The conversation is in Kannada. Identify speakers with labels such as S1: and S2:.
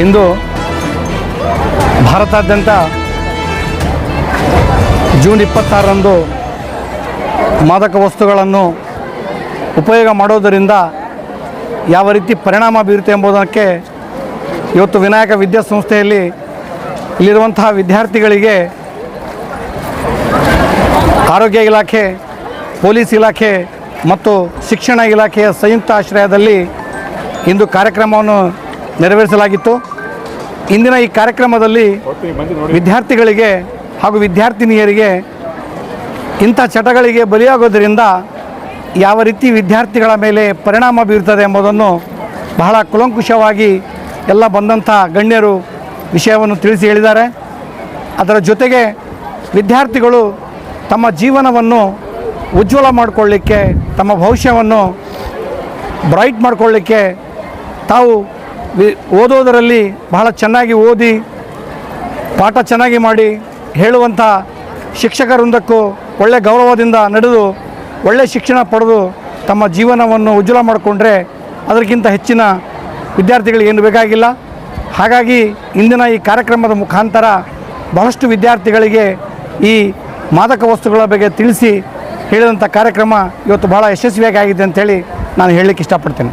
S1: ಇಂದು ಭಾರತಾದ್ಯಂತ ಜೂನ್ ಇಪ್ಪತ್ತಾರರಂದು ಮಾದಕ ವಸ್ತುಗಳನ್ನು ಉಪಯೋಗ ಮಾಡೋದರಿಂದ ಯಾವ ರೀತಿ ಪರಿಣಾಮ ಬೀರುತ್ತೆ ಎಂಬುದಕ್ಕೆ ಇವತ್ತು ವಿನಾಯಕ ವಿದ್ಯಾಸಂಸ್ಥೆಯಲ್ಲಿ ಇಲ್ಲಿರುವಂತಹ ವಿದ್ಯಾರ್ಥಿಗಳಿಗೆ ಆರೋಗ್ಯ ಇಲಾಖೆ, ಪೊಲೀಸ್ ಇಲಾಖೆ ಮತ್ತು ಶಿಕ್ಷಣ ಇಲಾಖೆಯ ಸಂಯುಕ್ತ ಆಶ್ರಯದಲ್ಲಿ ಇಂದು ಕಾರ್ಯಕ್ರಮವನ್ನು ನೆರವೇರಿಸಲಾಗಿತ್ತು. ಇಂದಿನ ಈ ಕಾರ್ಯಕ್ರಮದಲ್ಲಿ ವಿದ್ಯಾರ್ಥಿಗಳಿಗೆ ಹಾಗೂ ವಿದ್ಯಾರ್ಥಿನಿಯರಿಗೆ ಇಂಥ ಚಟಗಳಿಗೆ ಬಲಿಯಾಗೋದರಿಂದ ಯಾವ ರೀತಿ ವಿದ್ಯಾರ್ಥಿಗಳ ಮೇಲೆ ಪರಿಣಾಮ ಬೀರುತ್ತದೆ ಎಂಬುದನ್ನು ಬಹಳ ಕುಲಂಕುಷವಾಗಿ ಎಲ್ಲ ಬಂದಂಥ ಗಣ್ಯರು ವಿಷಯವನ್ನು ತಿಳಿಸಿ ಹೇಳಿದ್ದಾರೆ. ಅದರ ಜೊತೆಗೆ ವಿದ್ಯಾರ್ಥಿಗಳು ತಮ್ಮ ಜೀವನವನ್ನು ಉಜ್ವಲ ಮಾಡಿಕೊಳ್ಳಿಕ್ಕೆ, ತಮ್ಮ ಭವಿಷ್ಯವನ್ನು ಬ್ರೈಟ್ ಮಾಡಿಕೊಳ್ಳಿಕ್ಕೆ ತಾವು ಓದೋದರಲ್ಲಿ ಬಹಳ ಚೆನ್ನಾಗಿ ಓದಿ, ಪಾಠ ಚೆನ್ನಾಗಿ ಮಾಡಿ ಹೇಳುವಂಥ ಶಿಕ್ಷಕರೊಂದಕ್ಕೂ ಒಳ್ಳೆ ಗೌರವದಿಂದ ನಡೆದು ಒಳ್ಳೆಯ ಶಿಕ್ಷಣ ಪಡೆದು ತಮ್ಮ ಜೀವನವನ್ನು ಉಜ್ವಲ ಮಾಡಿಕೊಂಡ್ರೆ ಅದಕ್ಕಿಂತ ಹೆಚ್ಚಿನ ವಿದ್ಯಾರ್ಥಿಗಳಿಗೆ ಏನು ಬೇಕಾಗಿಲ್ಲ. ಹಾಗಾಗಿ ಇಂದಿನ ಈ ಕಾರ್ಯಕ್ರಮದ ಮುಖಾಂತರ ಬಹಳಷ್ಟು ವಿದ್ಯಾರ್ಥಿಗಳಿಗೆ ಈ ಮಾದಕ ವಸ್ತುಗಳ ಬಗ್ಗೆ ತಿಳಿಸಿ ಹೇಳಿದಂಥ ಕಾರ್ಯಕ್ರಮ ಇವತ್ತು ಬಹಳ ಯಶಸ್ವಿಯಾಗಿ ಆಗಿದೆ ಅಂತೇಳಿ ನಾನು ಹೇಳಲಿಕ್ಕೆ ಇಷ್ಟಪಡ್ತೇನೆ.